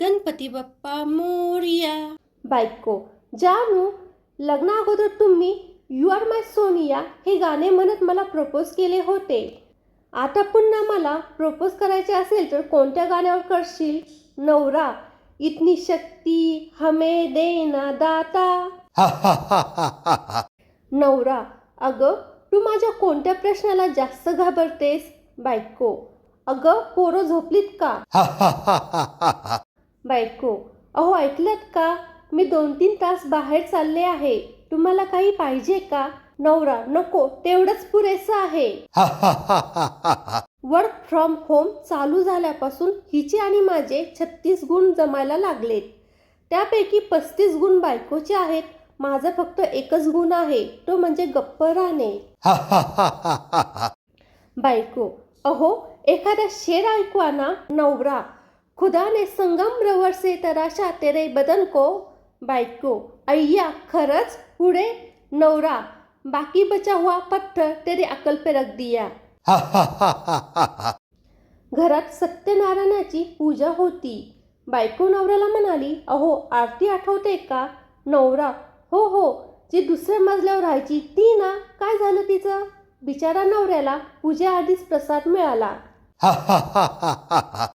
गणपती बाप्पा मोरया. बायको जानू लग्ना अगोदर तुम्ही यू आर माय सोनिया हे गाणे म्हणत मला प्रपोज केले होते. आता पुन्हा मला प्रपोज करायचे असेल तर कोणत्या गाण्यावर करशील? नवरा इतनी शक्ती हमे देना दाता. नवरा अगं तू माझ्या कोणत्या प्रश्नाला जास्त घाबरतेस? बायको अगं पोरं झोपलीत का? बायको अहो ऐकलत का? मी दोन तीन तास बाहेर चालले आहे. तुम्हाला काही पाहिजे का? नवरा नको तेवढंच पुरेसं आहे. वर्क फ्रॉम होम चालू झाल्यापासून हिचे आणि माझे छत्तीस गुण जमायला लागलेत. त्यापैकी पस्तीस गुण बायकोचे आहेत. माझा फक्त एकच गुण आहे तो म्हणजे गप्प राहणे. बायको अहो एखादा शेर ऐकवा ना नवरा. खुदा ने संगम रवर से तराशा तेरे बदन को बायको अय्या खरंच पुढे नवरा बाकी बचा हुआ पत्थर तेरी अकल पे रख दिया. घरात सत्यनारायणाची पूजा होती. बायको नवऱ्याला म्हणाली अहो आरती आठवते का? नवरा हो हो जी दुसऱ्या मजल्यावर राहायची ती ना? काय झालं तिचं? बिचारा नवऱ्याला पूजेआधीच प्रसाद मिळाला.